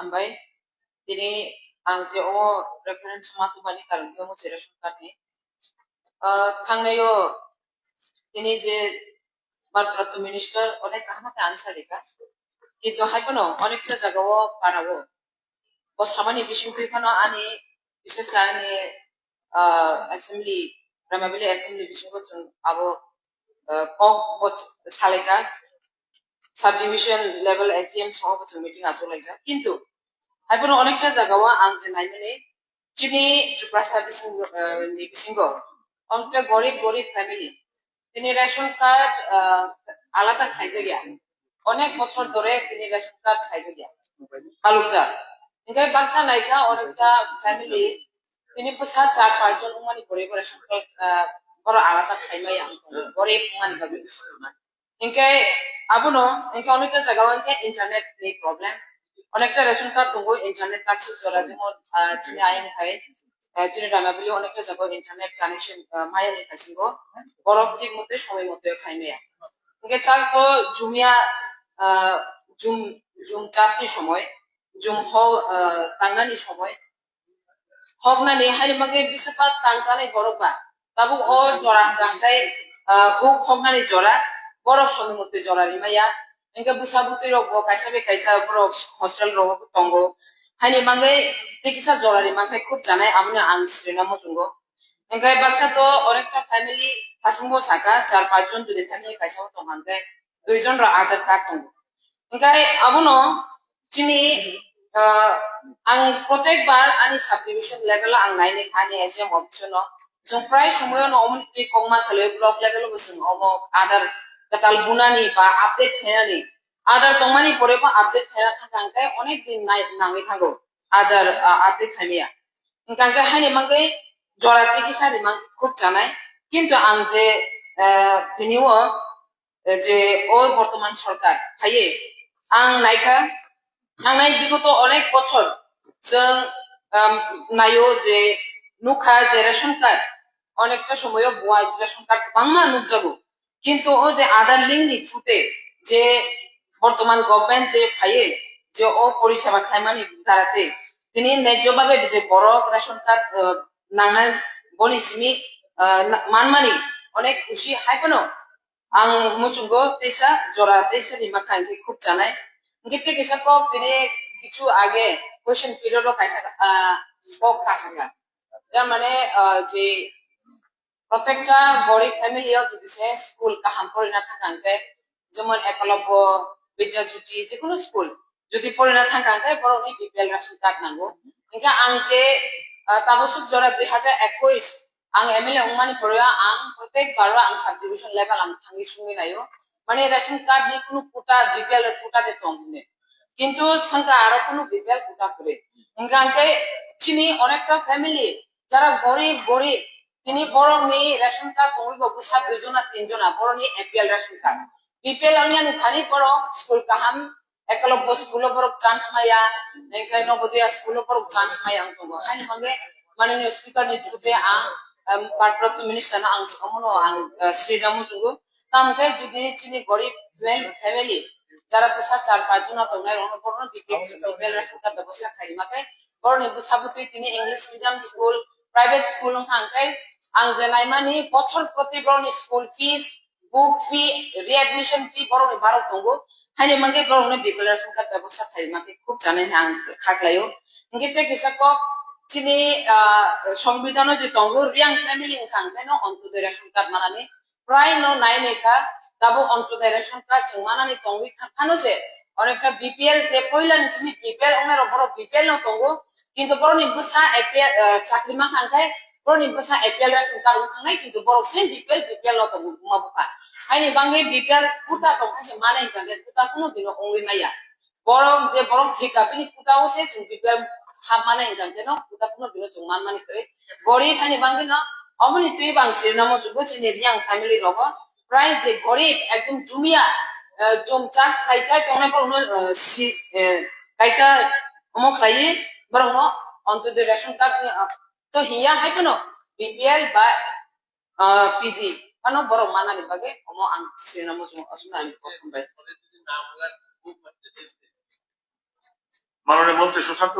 tambaye dini angzeo reference ma tu bani karum yo mose reshon kani thangna yo তিনি যে ভারপ্রাপ্ত minister অনেক আমাকে আনসার দিবা কিন্তু হাইকোনো অনেকটা জায়গাও বানাবো ও সামান্য বিশিম ফিফানো আনি বিশেষ কারণে অ্যাসেম্বলি রামাবিলি অ্যাসেম্বলি বিশিম করছেন আবো কক সালেকা সাব ডিভিশন লেভেল এসিএম সহ মিটিং আসলে কিন্তু 하이브는 어넥자 자가와 앙젠 하이브니 지니 주프라스 비싱거 비싱거 অনেকটা গরিব গরিব ফ্যামিলি তিনি রেশন কার্ড আলাদা খাইজে গিয়া অনেক বছর ধরে তিনি রেশন কার্ড খাইজে গিয়া আলুকজা ইনকাই বাক্সা নাইকা অনেকটা ফ্যামিলি তিনি পোসা চার পাঁচজন উমানি করে রেশন কার্ড বড় আলাদা খাইমাই গরিব উমানি ভাবে ইনকাই আবনো ইনকা অনেকটা জায়গাও ইনকা ইন্টারনেট নেই প্রবলেম অনেকটা রেশন কার্ড তুমি ইন্টারনেট কানেকশন করা। যেমন তুমি আইএম খাই তুমি ডামা বলি অনেকটা যাব ইন্টারনেট কানেকশন মায়ের গো। গরম ঠিক মধ্যে সময় মতো খাই মেয়া। ইঙ্গে তার তো জুমিয়া জুম জুম চাষনি সময়, জুম হ তাংনানি সময়। হক না নেই হাই মাগে বিশাপাত তাংজানে বা। তাবু অ জরা গাছটাই খুব হক না জরা। বরফ সময় মধ্যে জরা রিমাইয়া ingka busabuti rok bo kaisa be kaisa bro hostel rok bo tongo hani mangge tikisa jorari mangge khub janai amne ang srena mo jungo ingka baksa to orekta family hasmo saka char pa jon jodi family kaisa ho to mangge dui jon ra adat ta tongo ingka abuno chini ang protect bar ani subdivision level ang nai ne khani asem option no jong price somoy no omni kongma salo block level bo sung obo adar কালগুনানি বা update থেনানি আদার তোমানি পরে বা update থেনা থাকাঙ্কায় অনেক দিন নাই নাঙ্গি থাকো। আদার update থামিয়া ইনকাঙ্কা হাইনি মাঙ্গে জড়াতে কি সারি মাং খুব জানাই কিন্তু আং যে তিনিও যে ও বর্তমান সরকার হাইয়ে আং নাইকা আং নাই বিগত অনেক বছর जों নাইও যে নুখা যে রেশন কার্ড অনেকটা সময় বুয়া রেশন কার্ড বাংলা নুক যাব কিন্তু ও যে আধার লিঙ্কনি থ্রুতে যে বর্তমান গভর্নমেন্ট যে ফাইয়ে যে ও পরিষেবা খাইমানি দাঁড়াতে তিনি ন্যায্যভাবে যে বড় রেশন কার্ড নাংনা বনিসিমি মানমানি অনেক খুশি হাইপনো আং মুচুঙ্গো তেসা জরা তেসা রিমা খাইকে খুব জানাই Gitu kisah kok ini কিছু আগে কোয়েশ্চেন পিরিয়ডও কাইসা কক কাসাঙ্গা যার মানে যে প্রত্যেকটা গরিব ফ্যামিলিও যদি সে স্কুল কাহাম পড়ে না থাকাঙ্কে যেমন একলব্য, বিদ্যাজ্যোতি যে কোনো স্কুল যদি পড়ে না থাকাঙ্কে বড় অনেক বিপিএল রেশন কার্ড নাঙ্গো ఇంకా আং যে তাবসুক জরা দুই হাজার একুশ, আং এমএলএ উমানি পড়া আং প্রত্যেকবার আং সাব ডিভিশন লেভেল আং থাঙ্গি সুঙ্গি নাইও। মানে রেশন কার্ড নিয়ে কোনো কোটা, বিপিএল এর কোটা দিত কিন্তু সংখ্যা আরও কোনো বিপিএল কোটা করে ইনকাঙ্কে চিনি অনেকটা ফ্যামিলি যারা গরিব গরিব তিনি বড় নিয়ে রেশন কার্ড তঙ্গিব বুসা দুইজনা তিনজনা বড় নিয়ে এপিএল রেশন কার্ড। বিপিএল আনিয়া থানি বড় স্কুল কাহাম একলব্য স্কুল বড় চান্স মাইয়া এখানে নবোদয়া স্কুল বড় চান্স মাইয়া তঙ্গ হানি সঙ্গে মাননীয় স্পিকার থ্রুতে আং বারপ্রাপ্ত মিনিস্টার আং সমনো আং শ্রীরামু জুগু তামকে যদি চিনি গরিব ফ্যামিলি যারা পেশা চার পাঁচ জন তোমরা অনুপূর্ণ বিপিএল রেশনকার ব্যবস্থা খাই মাকে বরং বুসাবুতি তিনি English medium school private school হাঙ্কাই আঞ্জেলাই মানে বছর প্রতি বরং স্কুল ফিস বুক ফি রিঅ্যাডমিশন ফি বরং বারো তঙ্গো হাইনে মাঙ্গে বরং বিকলার সংখ্যা ব্যবস্থা থাই, মাকে খুব জানে না, খাগলায়ও। ইংকে হিসাব চিনি সংবিধান যে তঙ্গো রিয়াং ফ্যামিলি ইনকাম বেন অন্তদের সংখ্যার মানানে? প্রায় ন, নাইন একা, তাবো অন্তদের সংখ্যা চিংমানানি তঙ্গই থাকানো যে, অনেকটা বিপিএল যে পয়লা নিশ্চিত বিপিএল ওনার বড় বিপিএল ন তঙ্গো, কিন্তু বরনি বুসা এপিএল চাকরি মা মাখাঙ্কায় Roni basa IPL ras muka muka ngai kintu borok sen BPL BPL lo tabu ma buka. Aini banghe BPL kuta kong kase mana inka ke kuta kuno dino ongi maya. Borok je borok thika bini kuta o se chung BPL ha mana inka ke no kuta kuno dino chung man mani kare. Gori aini banghe no অমনি তুই বাংশে নাম যুবক নেরিয়াং family রব প্রায় যে গরিব একদম জুমিয়া জম চাষ খাই যায় তো অনেক কাইসা অমক খাইয়ে বরং অন্তত রেশন কার্ড তো হিয়া হাই কোনো বিপিএল বা পিজি কানো বড় মানা বাগে অমো আং শ্রীনাম আসলে আমি প্রথম বাই মাননীয় মন্ত্রী সুশান্ত